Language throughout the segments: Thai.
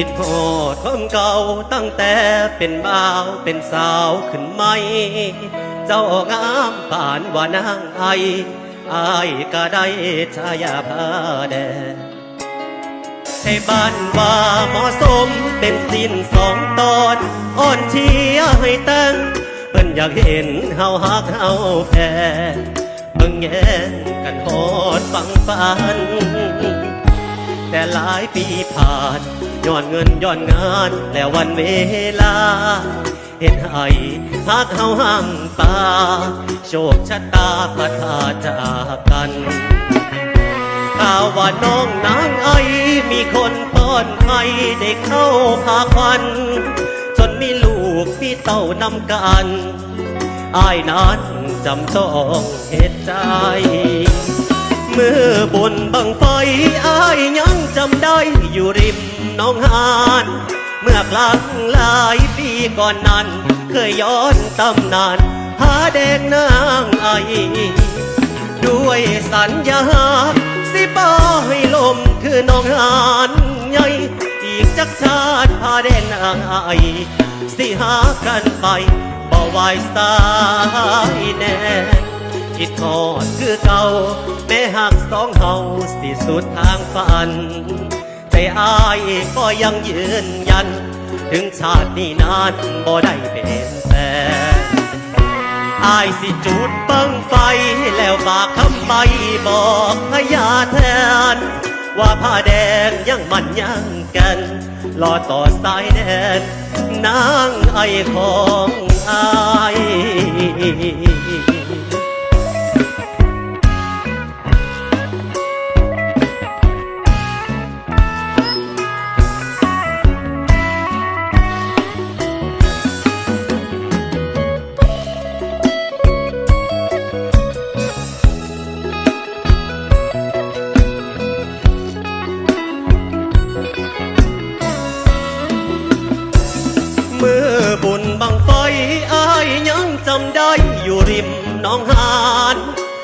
คิดโหดความเก่าตั้งแต่เป็นบ่าวเป็นสาวขึ้นไหม เจ้างามผ่านว่านางไออายก็ได้ชายาพาแดงให้บ้านว่าเหมาะสมเป็นสิ้นสองตอนอ่อนเชียให้ตั้งเพิ่นอยากเห็นเฮาฮักเฮาแพ้เบิ่งแย่งกันโหดฟังฟัน แต่หลายปีผ่านย้อนเงินย้อนงานและวันเวลา เห็นให้ฮักเฮาห่างตา โชคชะตาพัดพาจากกันข่าวว่าน้องนางไอมีคนป้อนไอได้เข้าพาควัน จนมีลูกมีเต้านำกันอายนั้นจำต้องเหตุใจ มือบนบังไฟอายยังจำได้อยู่ริมน้องหาน เมื่อกลางหลายปีก่อนนั้น เคยย้อนตำนาน หาแดงนางไอ ด้วยสัญญา สิบ่ให้ลมคือน้องหานใหญ่อีกจักชาติพาแดนนางไอ สิหากันไปบ่ไหวสายแน่ คิดทอดคือเก่าแม้หักสองเฮาสิสุดทางฝันใจอายก็ยังยืนยัน ถึงชาตินี้นานบ่ได้เป็นแฟนอายสิจุดเบังไฟแล้วฝากคำไปบอกพญาแทน ว่าผ้าแดงยังมันยังกันรอต่อสายแดนนางไอของอาย จำได้อยู่ริมน้องหาน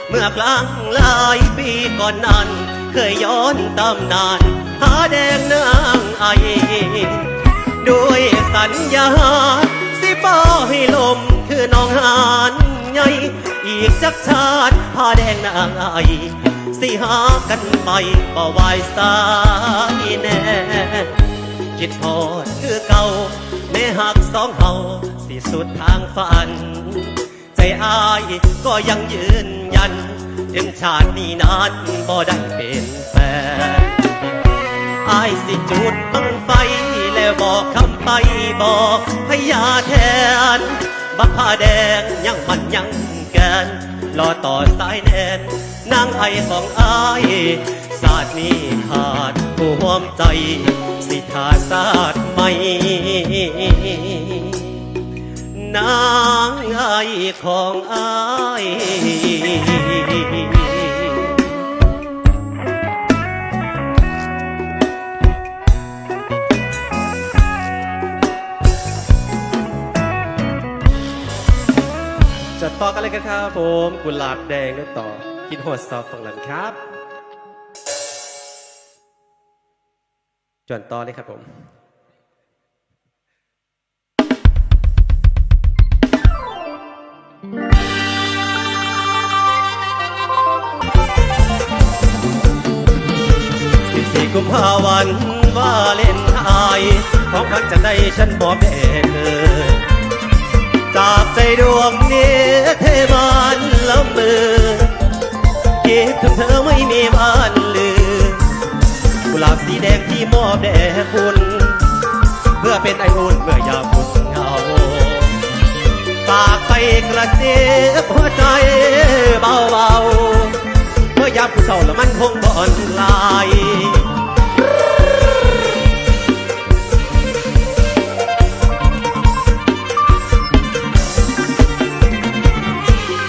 เมื่อกลางหลายปีก่อนนั้น เคยย้อนตำนาน หาแดงนางไอด้วยสัญญา สิบ่ให้ลมคือน้องหานใหญ่อีกจักชาติพาแดงนางไอสิหากันไปบ่ไหวสายแน่คิดทอดคือเก่าแม้หักสองเฮา สิสุดทางฝัน ใจอายก็ยังยืนยัน ถึงชาตินี้นานบ่ได้เป็นแฟนอายสิจุดบังไฟ แล้วบอกคำไปบอกพญาแทน บักผ้าแดงยังมันยังแกนรอต่อสายแนนนางไอของอายศาสตร์นี้ขาดผู้หวมใจ สิทาศาสตร์ใหม่ นางไอของอายจะต่อกันเลยกันครับผมกุหลาบแดงด้ต่อคิดโหดซอฟตรงนั้นครับจวนต่อเลยครับผม กุมภาวันวาเลนไทน์ของขวัญจะได้ฉันบอกแด่เธอจากใจดวงนี้เทบานละเมือคิดถึงเธอไม่มีบ้านลือกุหลาบสีแดงที่มอบแด่คุณ เพื่อเป็นไออุ่นเมื่อยามคุณเหงาฝากไปกระเซ็บหัวใจเบาๆเมื่อยามผู้เศร้าแล้วมันคงบ่อนลาย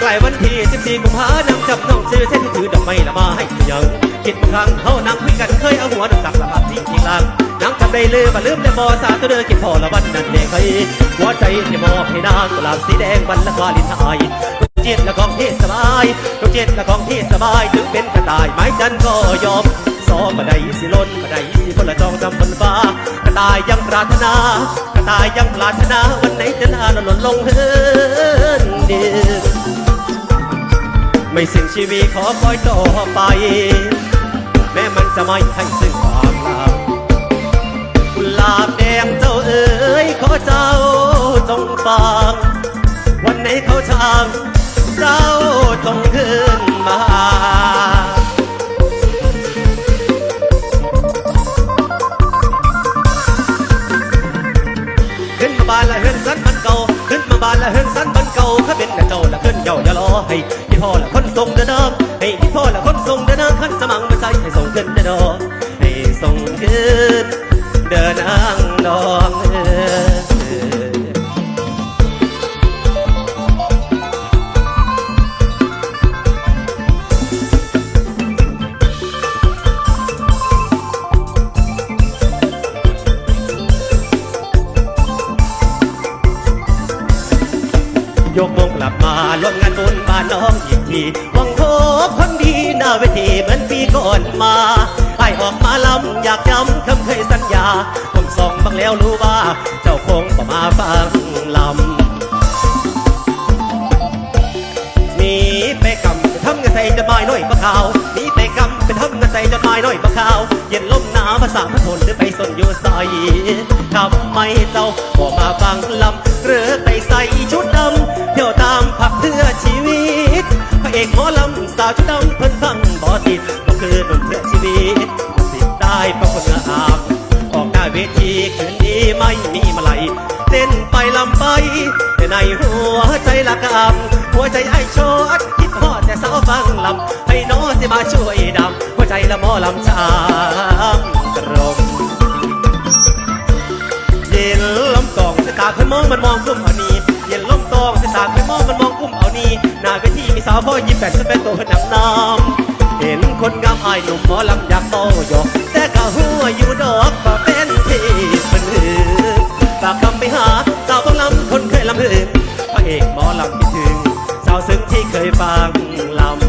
ล้วันที่14กุมภานำจับน้องซื้อเส้นถือดอกไม้ละมาให้ยังคิดบางครั้งเขานั่งคุยกันเคยเอาหัวดอกตักละพับที่อีกลางนั่งจำได้ลืมมาลืมแต่บอสาตัวเดินคิดพอละวันนั้นเด็กเคยหัวใจที่มอบให้นางกุหลาบสีแดงวันละวาลินไทยเจ็ดละของที่สบายลูกเจ็ดละของที่สบายถึงเป็นกระต่ายไม้จันก็ยอมสองบันไดสิล้นบันไดสิพละจองจำบนฟ้ากระต่ายยังปรารถนากระต่ายยังปรารถนาวันไหนจะลาหล่นลงเฮินเดิน ไม่สิ้นชีวิตขอคอยต่อไป แม้มันจะไม่ให้ซึ่งความรักกุหลาบแดงเจ้าเอ๋ยขอเจ้าจงฟัง วันไหนเขาช่างเจ้าจงขึ้นมาขึ้นมาบานละเฮือนสันบันเก่าขึ้นมาบานละเฮือนสันบัน เก่าถ้าเป็นแต่เจ้าละขึ้นเย้าอย่ารอให้พี่พ่อละคนทรงเดินเดิมให้พี่พ่อละคนทรงเดินเดิมขันสมังมาใส่ให้ส่งขึ้นเดิน ยกมงกลับมาร่วมงานบุญบ้านน้องอีกทีหวังพบคนดีหน้าเวทีเหมือนปีก่อนมาไอออกมาลำอยากย้ำคำเคยสัญญาผมส่องบังแล้วรู้ว่า เจ้าคงบ่มาฟังลำหนีไปกำทำเงินใส่จดหมายน้อยปะขาวหนีไปกำไปทำเงินใส่จดหมายน้อยปะขาว เย็นลมหนาวภาษาพระทนหรือไปสนอยู่ใส่ทำไมเจ้าบ่มาฟังลำหรือไปใส่ชุด เพื่อชีวิตพระเอกหมอลำสาวชุดดำเพิ่นฟังบ่ติดก็คือหนุ่มเพื่อชีวิตสิได้เพราะคนงามออกหน้าเวทีคืนนี้ไม่มีมาลัยเต้นไปลำไป แต่ในหัวใจละกำหัวใจไอ้โชดคิดฮอดแต่สาวฟังลำให้น้องสิมาช่วยดำหัวใจละหมอลำช้ำตรงเย็นลมตองสตาเคยมองมันมองกุ้มเอานีเย็นลม ตองสาเคยมองมันมองกุ้มเอานีหน้าเวทีมีสาวพ่อยิ้มแปดสเปนตัวหนังน้ำเห็นคนงามอายหนุ่มหมอลำอยากโตหยอกแต่ก็หัวอยู่ดอกก็เป็นที่เป็นหือฝากคำไปหาสาวต้องลำคนเคยลำหือพระเอกหมอลำคิดถึง สาวซึ้งที่เคยฟังลำ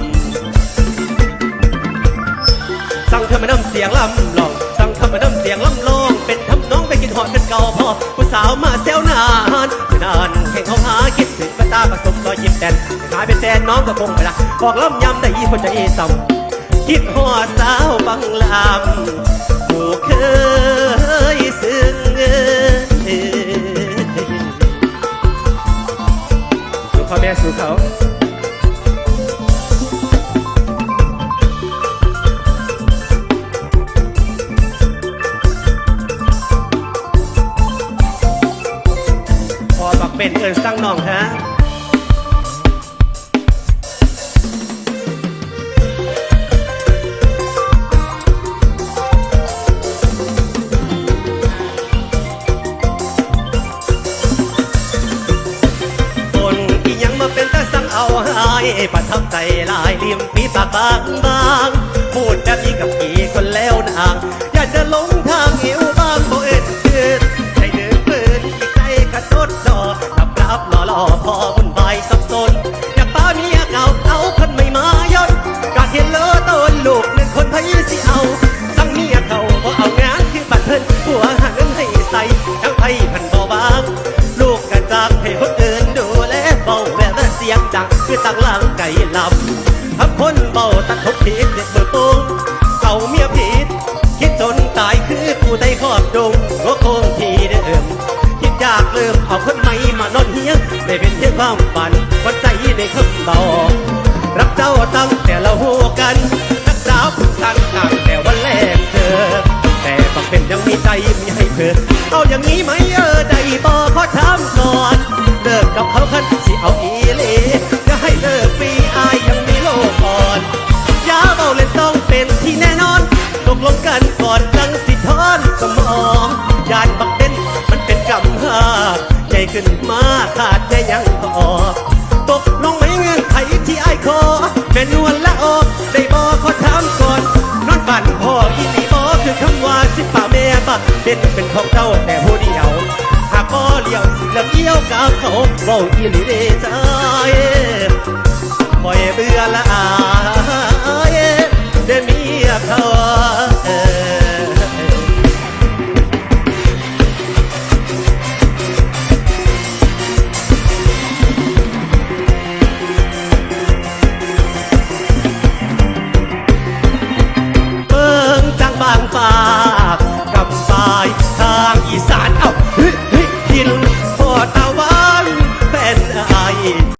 สั่งเธอมาน้ำเสียงลำลองสั่งเธอมาน้ำเสียงลำลองเป็นทำน้องไปกินหอดกันเก่าพอผู้สาวมาเซลนานนาน แข่งเขาหาคิดถึงกระตาผสมซอยจิบแดนหายเป็นแฟนน้องก็คงไปละบอกล่ำยำได้ยี่คนจะเอต่ำคิดหอดสาวบังลำผู้เคยซึ้งสู่พ่อแม่สู่เขา เป็นเอินสั่งน้องฮะคนที่ยังมาเป็นตาสั่งเอาหายประทับใจลายริมฝีปากบางบางพูดแบบนี้กับกี่คนแล้วนาง ตั้งหลังไก่ลำทับคนเบาตัดทบผิดเจ็บเบิดปุงเอาเมียผิดคิดจนตายคือผู้ใดครอบดงก็คงทีเดิมคิดอยากเริ่มเอาคนใหม่มานอนเฮียได้เป็นเพียงความฝันวันใจในคำบอกรับเจ้าตั้งแต่เราหูกันนักสาวผู้สันต่างแต่วันแรกเจอแต่บังเป็นยังมีใจมีให้เพื่อเอาอย่างนี้ไหมึ้นมาขาดแค่ยังก็ออกตกลงไม่เงื่อนไขที่ไอ้คอแม่นวลละออกได้บอกขอถามก่อน นอนบ้านพ่ออีนีบอคือคำว่าสิป่าแม่ปะเด็ดเป็นของเจ้าแต่ผู้เดียว หากพ่อเลี้ยวสิลำเอี้ยวกับเขาเว้าอีหลีเด้ใจคอยเบื่อละอายได้มีเขา